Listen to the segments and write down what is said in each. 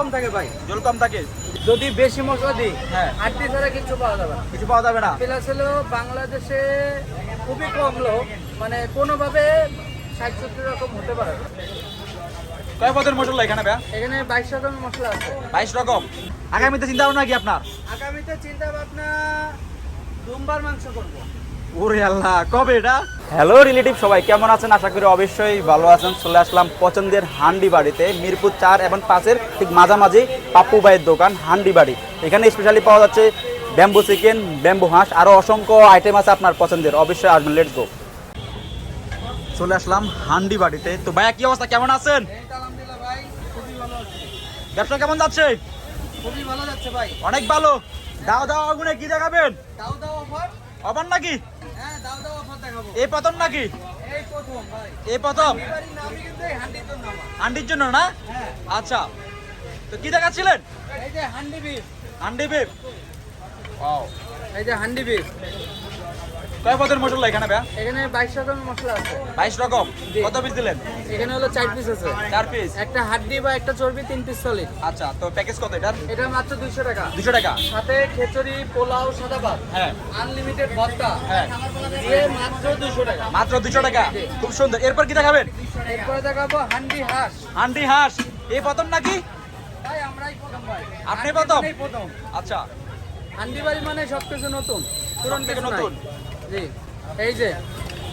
কম থাকে ভাই। ঝোল কম থাকে। যদি বেশি মশলা দিই হ্যাঁ। আটটি ছাড়া কিছু পাওয়া যাবে না। কিছু পাওয়া যাবে না। প্লাস হলো বাংলাদেশে খুবই কম লোক মানে কোনোভাবে ষাট সত্তর রকম হতে পারে। কয় পদের মশলা এখানে ভাইয়া? এখানে বাইশ রকমের মশলা আছে। বাইশ রকম। আগামীতে চিন্তা ভাবনা কি আপনার? আগামীতে চিন্তা ভাবনা দুমবার মাংস করব। ওরে আল্লাহ কবে এটা? হ্যালো রিলেটিভ সবাই কেমন আছেন? আশা করি অবশ্যই ভালো আছেন। চলে আসলাম পছন্দের হান্ডি বাড়িতে মিরপুর চার এবং পাঁচের ঠিক মাঝামাঝি পাপ্পু ভাইয়ের দোকান হান্ডি বাড়ি। এখানে স্পেশালি পাওয়া যাচ্ছে ব্যাম্বু চিকেন ব্যাম্বু হাঁস আরও অসংখ্য আইটেম আছে আপনার পছন্দের। অবশ্যই আসবেন লেটস গো চলে আসলাম হান্ডি বাড়িতে। তো ভাইয়া কি অবস্থা? কেমন আছেন? এই তো আলহামদুলিল্লাহ ভাই খুবই ভালো আছে। ব্যবসা কেমন যাচ্ছে? খুবই ভালো যাচ্ছে ভাই। অনেক ভালো। দাও দাও আগুনে কি দেখাবেন? দাও দাও অফার। অবান নাকি? হ্যাঁ এই প্রথম নাকি? এই প্রথম হান্ডির জন্য না? হ্যাঁ। আচ্ছা। তো কি দেখাচ্ছিলেন? এই যে হান্ডি বিফ। হান্ডি বিফ। এই যে হান্ডি বিফ। কয় পদের মশলা এখানে ভাইয়া? এখানে বাইশ রকমের মশলা আছে। বাইশ রকম। কত পিস দিলেন? এখানে হলো চার পিস আছে। চার পিস একটা হাড্ডি বা একটা চর্বি তিন পিস সলিড আচ্ছা তো প্যাকেজ কত এটার? এটা মাত্র দুইশো টাকা। দুশো টাকা। সাথে খিচুড়ি পোলাও সাদা ভাত। হ্যাঁ। আনলিমিটেড ভর্তা হ্যাঁ। দিয়ে মাত্র দুইশো টাকা। মাত্র দুশো টাকা। খুব সুন্দর। এরপর কি দেখাবেন? এরপরে দেখাবো হান্ডি হাঁস। হান্ডি হাঁস। এই প্রথম নাকি? ভাই আমরাই প্রথম ভাই। আপনি প্রথম? আচ্ছা। হান্ডি বাড়ি মানে সবকিছু নতুন। পুরন নাই। নতুন। জি। এই যে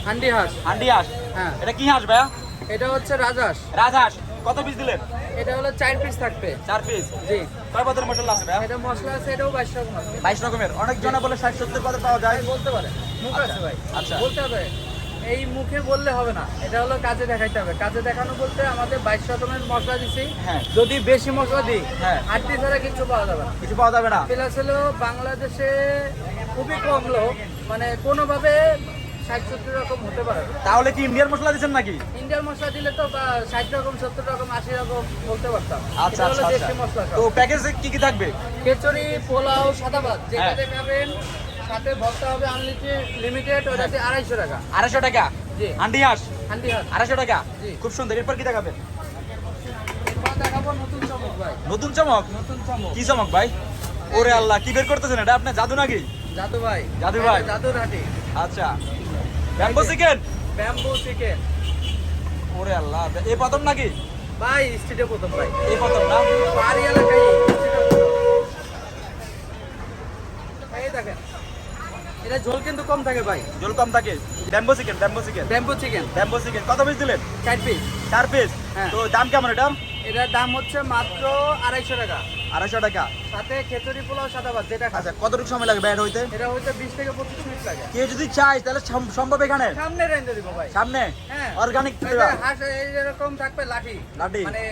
হান্ডি হাঁস। হান্ডি হাঁস? হ্যাঁ। এটা কি হাঁস ভাইয়া? এটা হচ্ছে রাজহাঁস। রাজহাঁস। কত পিস দিলেন? এটা হলো চার পিস থাকবে। চার পিস জি। কয় পদের মশলা আছে ভাইয়া? এটা মশলা আছে এটাও বাইশ রকম আছে বাইশ রকমের। অনেক জনা বলে ষাট সত্তর পদের পাওয়া যায়। বলতে পারে। মুখ আচ্ছা, আছে ভাই। আচ্ছা। বলতে হবে। এই মুখে বললে হবে না। এটা হলো কাজে দেখাইতে হবে। কাজে দেখানো বলতে আমাদের বাইশ রকমের মশলা দিছি। হ্যাঁ। যদি বেশি মশলা দিই হ্যাঁ। আটটি ছাড়া কিছু পাওয়া যাবে না। কিছু পাওয়া যাবে না। প্লাস হলো বাংলাদেশে খুবই কম লোক মানে কোনোভাবে ষাট সত্তর রকম হতে পারে। তাহলে কি ইন্ডিয়ান মশলা দিচ্ছেন নাকি? ইন্ডিয়ান মশলা দিলে তো ষাট রকম সত্তর রকম আশি রকম বলতে পারতাম। আচ্ছা আচ্ছা দেশি মশলা আচ্ছা। তো প্যাকেজে কি কি থাকবে? খিচুড়ি পোলাও সাদা ভাত যেটা হ্যাঁ। দেখাবেন সাথে ভর্তা হবে আনলিমিটেড লিমিটেড ওটাতে আড়াইশো টাকা। আড়াইশো টাকা? জি। হান্ডি হাঁস? হান্ডি হাত আড়াইশো টাকা? জি। খুব সুন্দর। এরপর কি দেখাবেন? দেখাবো নতুন চমক ভাই। নতুন চমক? নতুন চমক। কি চমক ভাই? ওরে আল্লাহ কি বের করতেছেন এটা? আপনি জাদু নাকি? জাদু ভাই। জাদু ভাই। এটা জাদুর হাটি। আচ্ছা। Bamboo chicken? Bamboo chicken. ওরে আল্লাহ এই প্রথম নাকি? ভাই স্ট্রিটে প্রথম ভাই। এই প্রথম না? পাহাড়ি এলাকায় এই দেখেন এটা ঝোল কিন্তু কম থাকে ভাই। জল কম থাকে। Bamboo chicken bamboo chicken. Bamboo chicken. Bamboo chicken. কত পিস দিলেন? চার পিস চার পিস হ্যাঁ। তো দাম কেমন এটা? এটার দাম হচ্ছে মাত্র আড়াইশো টাকা। আড়াইশো টাকা। সাথে খেচুড়ি পোলাও সাদা ভাত যেটা আচ্ছা কতটুকু সময় লাগবে ব্যাড হইতে? এটা হচ্ছে বিশ থেকে পঁচিশ মিনিট লাগে। কেউ যদি চায় তাহলে সম্ভব এখানে? সামনে রেঞ্জে দিব ভাই। সামনে? হ্যাঁ। অর্গানিক হাঁস এই থাকবে লাঠি। লাঠি। মানে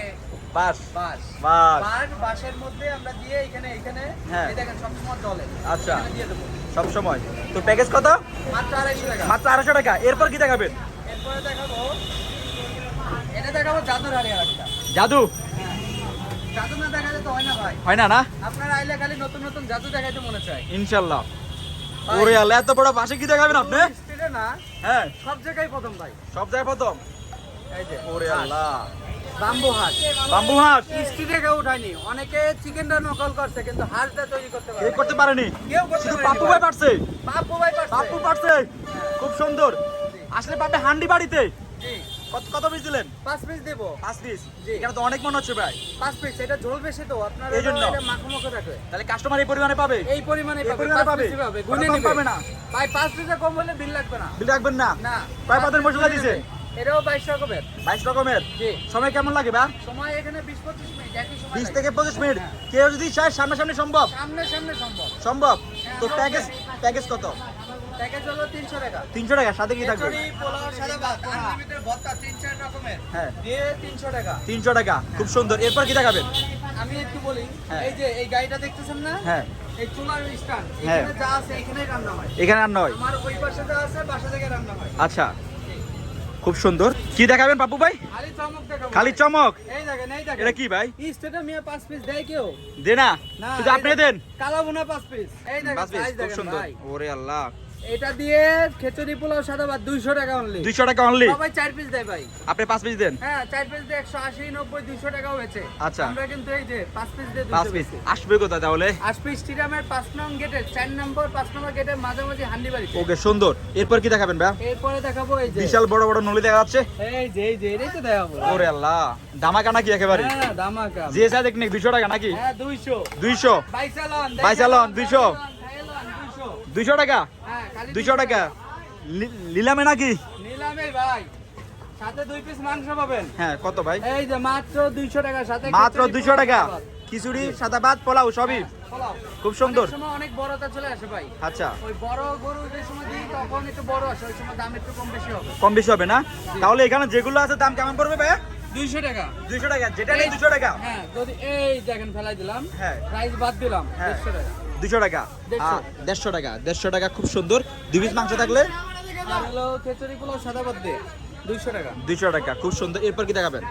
বাস বাস বাস বাস বাসের মধ্যে আমরা দিয়ে এখানে এখানে হ্যাঁ। দেখেন সবসময় জলে। আচ্ছা। এখানে দিয়ে দেবো। সব তো প্যাকেজ কত? মাত্র আড়াইশো টাকা। মাত্র আড়াইশো টাকা। এরপর কি দেখাবেন? এরপরে দেখাবো এটা দেখাবো জাদুর আর জাদু। জাদু না দেখালে তো হয় না ভাই। হয় না না? আপনারা আইলে খালি নতুন নতুন জাদু দেখাইতে মনে চায়। ইনশাল্লাহ। ভাই, ওরে আল্লাহ এত বড় বাসে কি দেখাবেন আপনি? না হ্যাঁ। সব জায়গায় প্রথম ভাই। সব জায়গায় প্রথম? এই যে ওরে আল্লাহ। বাম্বু হাঁস। বাম্বু হাঁস? স্ট্রিটে কেউ উঠায়নি। অনেকে চিকেনটা নকল করছে কিন্তু হাঁসটা তৈরি করতে পারে করতে পারেনি? কেউ করতে শুধু পারেনি পাপ্পু ভাই। পারছে? ভাই পারছে। পাপ্পু পারছে? খুব সুন্দর। আসলে পাবে হান্ডি বাড়িতে? কত কত পিস দিলেন? পাঁচ পিস দেবো। পাঁচ পিস। এখানে তো অনেক মনে হচ্ছে ভাই। পাঁচ পিস এটা ঝোল বেশি তো আপনার এই জন্য? এটা মাখো মাখো রাখবে তাহলে কাস্টমার এই পরিমাণে পাবে? এই পরিমাণে পাবে পাবে? গুনে নিবে। পাবে না? ভাই পাঁচ পিসে কম হলে বিল লাগবে না। বিল রাখবেন না? না। কয় পাতের মশলা দিছে? এটাও বাইশ রকমের। বাইশ রকমের? জি। সময় কেমন লাগে বা সময় এখানে বিশ পঁচিশ মিনিট বিশ থেকে পঁচিশ মিনিট। হ্যাঁ। কেউ যদি চায় সামনাসামনি সম্ভব? সামনে সামনে সম্ভব। সম্ভব? হ্যাঁ, তো প্যাকেজ প্যাকেজ কত? প্যাকেজ হলো তিনশো টাকা। তিনশো টাকা সাথে কি থাকবে? খিচুড়ি, পোলাও, সাথে ভাত, আনলিমিটেড ভর্তা, তিন চার রকমের। হ্যাঁ। দিয়ে 300 টাকা। তিনশো টাকা খুব সুন্দর। এরপর কি দেখাবেন? আমি একটু বলি হ্যাঁ। এই যে এই গাড়িটা দেখতেছেন না? হ্যাঁ। এই চুলার স্ট্যান্ড। হ্যাঁ। এখানে যা আছে এখানেই রান্না হয়। এখানে রান্না হয় আমার ওই পাশে যা আছে বাসা থেকে রান্না হয়। আচ্ছা। খুব সুন্দর। কি দেখাবেন পাপু ভাই? খালি চমক এটা কি ভাই? স্টেটা মিয়া পাঁচ পিস দেয় কেউ? দে না। না শুধু এই আপনি দেন। কালা ভুনা পাঁচ পিস এই দেখেন বাস বেশ, size খুব সুন্দর। ওরে আল্লাহ। এটা দিয়ে খেচুড়ি পোলাও সাদা ভাত দুইশো টাকা অনলি দুইশো টাকা অনলি সবাই চার পিস দেয় ভাই। আপনি পাঁচ পিস দেন? হ্যাঁ চার পিস দিয়ে একশো আশি নব্বই দুইশো টাকা হয়েছে। আচ্ছা। আমরা কিন্তু এই যে পাঁচ পিস দিয়ে পাঁচ দুইশো পিস আসবে কোথায় তাহলে? আশপি স্টেডিয়ামের পাঁচ নং গেটের চার নম্বর পাঁচ নম্বর গেটের মাঝামাঝি হান্ডি বাড়ি ওকে সুন্দর। এরপর কি দেখাবেন ভাই এরপরে দেখাবো এই যে। বিশাল বড় বড় নলি দেখা যাচ্ছে। এই যে এই যে এটাই তো দেখাবো। ওরে আল্লাহ। দামাকা নাকি একেবারে? হ্যাঁ দামাকা যে সাইজ দেখনি দুইশো টাকা নাকি? হ্যাঁ দুইশো। দুইশো। বাইসালন বাইসালন, 200 দুইশো। দুইশো টাকা? হ্যাঁ। দুইশো টাকা। লিলামে নাকি? নিলামে ভাই সাথে দুই পিস মাংস পাবেন। হ্যাঁ কত ভাই? এই যে মাত্র দুইশো টাকা সাথে মাত্র খিচুড়ি, দুইশো পোলাও, টাকা। সাদা ভাত। খিচুড়ি সাদা ভাত পোলাও সবই। হ্যাঁ, খুব সুন্দর। অনেক সময় অনেক বড়টা চলে আসে ভাই। আচ্ছা। ওই বড় গরু যে সময় দিই তখন একটু বড় আসে ওই সময় দাম একটু কম বেশি হবে। কম বেশি হবে না? তাহলে এখানে যেগুলো আছে দাম কেমন পড়বে ভাই দুইশো টাকা। দুইশো টাকা। যেটা নেই দুশো টাকা। হ্যাঁ যদি এই দেখেন ফেলাই দিলাম। হ্যাঁ। প্রাইস বাদ দিলাম হ্যাঁ। দেড়শো টাকা। দুশো টাকা। দেড়শো। দেড়শো টাকা দেড়শো টাকা খুব সুন্দর। দুই পিস মাংস থাকলে? আর হলো খেচুড়ি পোলাও সাদা বাদ দিয়ে। দুইশো টাকা। দুইশো টাকা খুব সুন্দর। এরপর কি দেখাবেন।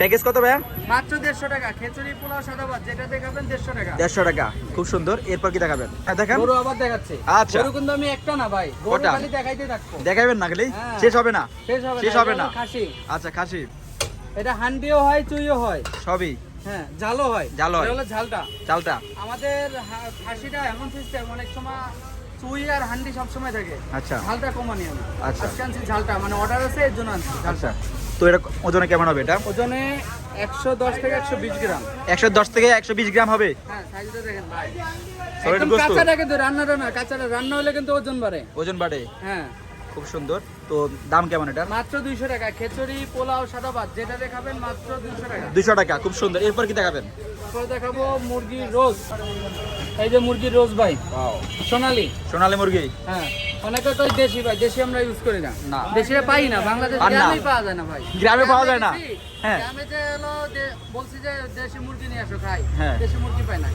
প্যাকেজ কত ভাই মাত্র দেড়শো টাকা খেচুড়ি পোলাও সাদা ভাত যেটা দেখাবেন দেড়শো টাকা। দেড়শো টাকা খুব সুন্দর। এরপর কি দেখাবেন? হ্যাঁ, দেখান। গরু আবার দেখাচ্ছে। আচ্ছা। গরু কিন্তু আমি একটা না ভাই গরু খালি দেখাইতে থাকব। দেখাবেন না খালি? হ্যাঁ। শেষ হবে না? শেষ হবে শেষ না, হবে না। খাসি। আচ্ছা খাসি। এটা হান্ডিও হয় চুইও হয়। সবই। হ্যাঁ ঝালও হয়। ঝাল হয়। হলো ঝালটা। চালটা আমাদের খাসিটা এমন সিস্টেম অনেক সময় চুই আর হান্ডি সব সময় থাকে। আচ্ছা। ঝালটা কমানি আমি। আচ্ছা। আজকে আনছি ঝালটা মানে অর্ডার আছে এর জন্য আনছি ঝালটা। আচ্ছা। তো এটা ওজনে কেমন হবে এটা? ওজনে একশো দশ থেকে একশো বিশ গ্রাম। একশো দশ থেকে একশো বিশ গ্রাম হবে? হ্যাঁ সাইজটা দেখেন ভাই? কাঁচাটা কিন্তু রান্নাটা না কাঁচাটা রান্না হলে কিন্তু ওজন বাড়ে। ওজন বাড়ে। হ্যাঁ। খুব সুন্দর। তো দাম কেমন এটা মাত্র দুইশো টাকা। খেচুড়ি পোলাও সাদা ভাত যেটা দেখাবেন মাত্র দুইশো টাকা। দুশো টাকা খুব সুন্দর। এরপর কি দেখাবেন? দেখাবো মুরগির রোজ। এই যে মুরগির রোজ ভাই। সোনালি। সোনালী মুরগি? হ্যাঁ। অনেকে তো দেশি ভাই দেশি আমরা ইউজ করি না। না। দেশিরা পাই না বাংলাদেশ। গ্রামেই পাওয়া যায় না ভাই। গ্রামে পাওয়া যায় না? হ্যাঁ। গ্রামে যে হলো বলছি যে দেশি মুরগি নিয়ে আসো খাই। হ্যাঁ। দেশি মুরগি পাই না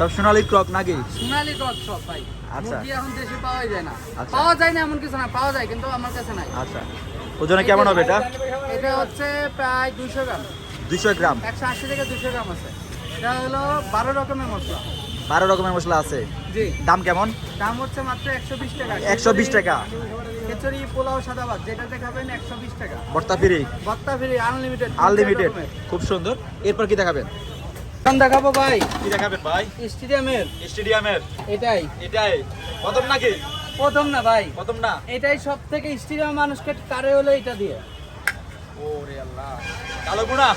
সব সোনালী ক্রক নাকি? সোনালি ক্রপ সব ভাই। আচ্ছা। মুরগি এখন দেশি পাওয়াই যায় না। আচ্ছা। পাওয়া যায় না এমন কিছু না পাওয়া যায় কিন্তু আমার কাছে নাই। আচ্ছা। ওজনে কেমন হবে এটা? এটা হচ্ছে প্রায় দুইশো গ্রাম। দুইশো গ্রাম। একশো আশি থেকে দুশো গ্রাম আছে। এটা হলো বারো রকমের মশলা। বারো রকমের মশলা আছে। জি। দাম কেমন? দাম হচ্ছে মাত্র একশো বিশ টাকা। 120 টাকা। খিচুড়ি পোলাও সাদা ভাত যেটা দেখাবেন একশো বিশ টাকা। ভর্তা ফ্রি। ভত্তা ফ্রি আনলিমিটেড আনলিমিটেড খুব সুন্দর। এরপর কি দেখাবেন? এখন দেখাবো ভাই। কি দেখাবেন ভাই? স্টেডিয়ামের। স্টেডিয়ামের। এটাই। এটাই। প্রথম নাকি? প্রথম না ভাই। প্রথম না? এটাই সব থেকে স্টেডিয়াম মানুষকে কারে হলো এটা দিয়ে। ওরে আল্লাহ। কালো গুণা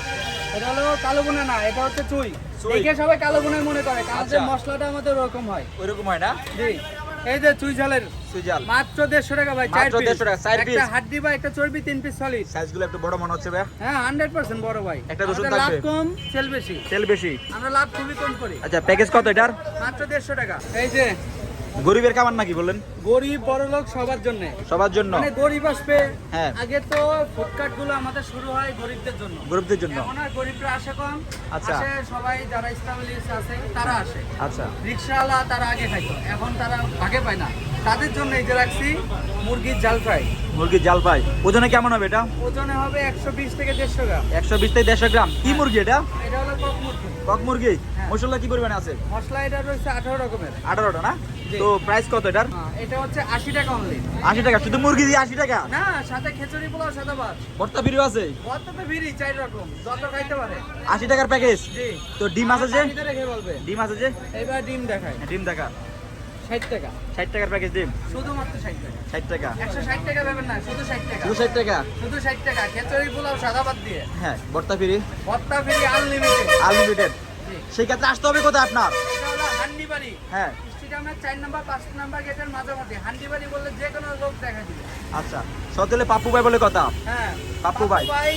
এটা হলো কালো বোনা না এটা হচ্ছে চুই। চুই। দেখে সবাই কালো বোনাই মনে করে কারণ যে আচ্ছা। মশলাটা আমাদের ওরকম হয়। ওইরকম হয় না? জি। এই যে চুই ঝালের সুজাল মাত্র দেড়শো টাকা ভাই মাত্র 150 টাকা, চার একটা piece। হাড্ডি বা একটা চর্বি তিন পিস সলিড সাইজগুলো একটু বড় মনে হচ্ছে ভাই হ্যাঁ হান্ড্রেড পার্সেন্ট বড় ভাই। একটা রসুন আমাদের লাভ কম সেল বেশি। সেল বেশি। আমরা লাভ খুবই কম করি। আচ্ছা প্যাকেজ কত এটার? মাত্র দেড়শো টাকা। এই যে গরিবের খাবার নাকি বললেন গরিব বড় লোক সবার জন্য। সবার জন্য? মানে গরিব আসবে হ্যাঁ। আগে তো ফুডকার্টগুলো আমাদের শুরু হয় গরিবদের জন্য। গরিবদের জন্য? এখন আর গরিবরা আসে কম। আচ্ছা। আসে সবাই যারা স্টাবলিশ আছে তারা আসে। আচ্ছা। রিক্সাওয়ালা তারা আগে খাইতো এখন তারা আগে পায় না। তাদের জন্য এই যে রাখছি? মুরগির জাল ফ্রাই। মুরগির জাল ফ্রাই। ওজনে কেমন হবে এটা? ওজনে হবে একশো বিশ থেকে দেড়শো গ্রাম। একশো বিশ থেকে দেড়শো গ্রাম। কি মুরগি এটা? এটা হলো কক মুরগি। কক মুরগি? হ্যাঁ। মশলা কি পরিমাণে আছে? মশলা এটা রয়েছে আঠারো রকমের। আঠারোটা না? তো প্রাইস কত এটার? হ্যাঁ, এটা হচ্ছে আশি টাকা অনলি আশি টাকা। শুধু মুরগি দিয়ে আশি টাকা? না সাথে খিচুড়ি পোলাও সাদা ভাত। ভর্তা ফিরিও আছে? কত তো চার রকম। যত খাইতে পারে। আশি টাকার প্যাকেজ তো ডিম আছে যে? ডিম আছে যে? এবার ডিম দেখায় হ্যাঁ, ডিম দেখা। ষাট টাকা। ষাট টাকার প্যাকেজ ডিম শুধুমাত্র ষাট টাকা। ষাট টাকা। একশো ষাট টাকা পাবেন না শুধু ষাট টাকা। শুধু ষাট টাকা? শুধু ষাট টাকা। খিচুড়ি পোলাও সাদা ভাত দিয়ে। হ্যাঁ ভর্তা ফিরি ফ্রি আনলিমিটেড আনলিমিটেড সেই ক্ষেত্রে আসতে হবে কোথায় আপনার? এটা হলো হান্ডিবাড়ি। হ্যাঁ। স্টেডিয়ামের নাম্বার পাঁচ নাম্বার গেটের মাঝামাঝি। হান্ডিবাড়ি বললে যে কোনো লোক দেখা দিবে। আচ্ছা সতেলে পাপ্পু ভাই বলে কথা। হ্যাঁ। পাপ্পু ভাই। ভাই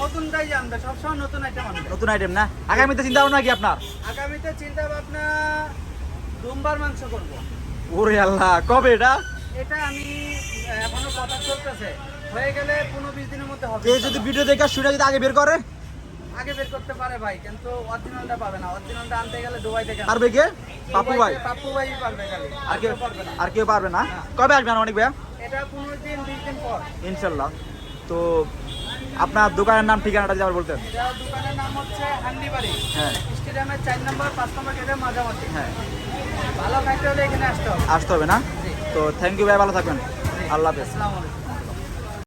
নতুনটাই জানবে সবসময় নতুন আইটেম আনবে। নতুন আইটেম না? আগামীতে চিন্তা ভাবনা কি আপনার? আগামীতে চিন্তা ভাবনা দুমবার মাংস করব। ওরে আল্লাহ কবে এটা? এটা আমি এখনও কথা চলতেছে। হয়ে গেলে পনেরো বিশ দিনের মধ্যে হবে। কে যদি ভিডিও দেখে শুনে যদি আগে বের করে? আগে বের করতে পারে ভাই কিন্তু অরিজিনালটা পাবে না। অরিজিনালটা আনতে গেলে দুবাই থেকে পারবে কে? পাপ্পু ভাই। পাপ্পু ভাই পারবে খালি। আর কেউ পারবে না। আর কেউ পারবে না? কবে আসবেন অনেক ভাইয়া? এটা পনেরো দিন বিশ দিন পর। ইনশাল্লাহ তো আপনার দোকানের নাম ঠিকানাটা যদি আবার বলতেন। দোকানের নাম হচ্ছে হান্ডিবাড়ি। হ্যাঁ। স্টেডিয়ামের চার নম্বর পাঁচ নম্বর গেটের মাঝামাঝি। হ্যাঁ ভালো খাইতে হলে এখানে আসতে হবে। আসতে হবে না? তো থ্যাংক ইউ ভাই ভালো থাকবেন। আল্লাহ হাফেজ।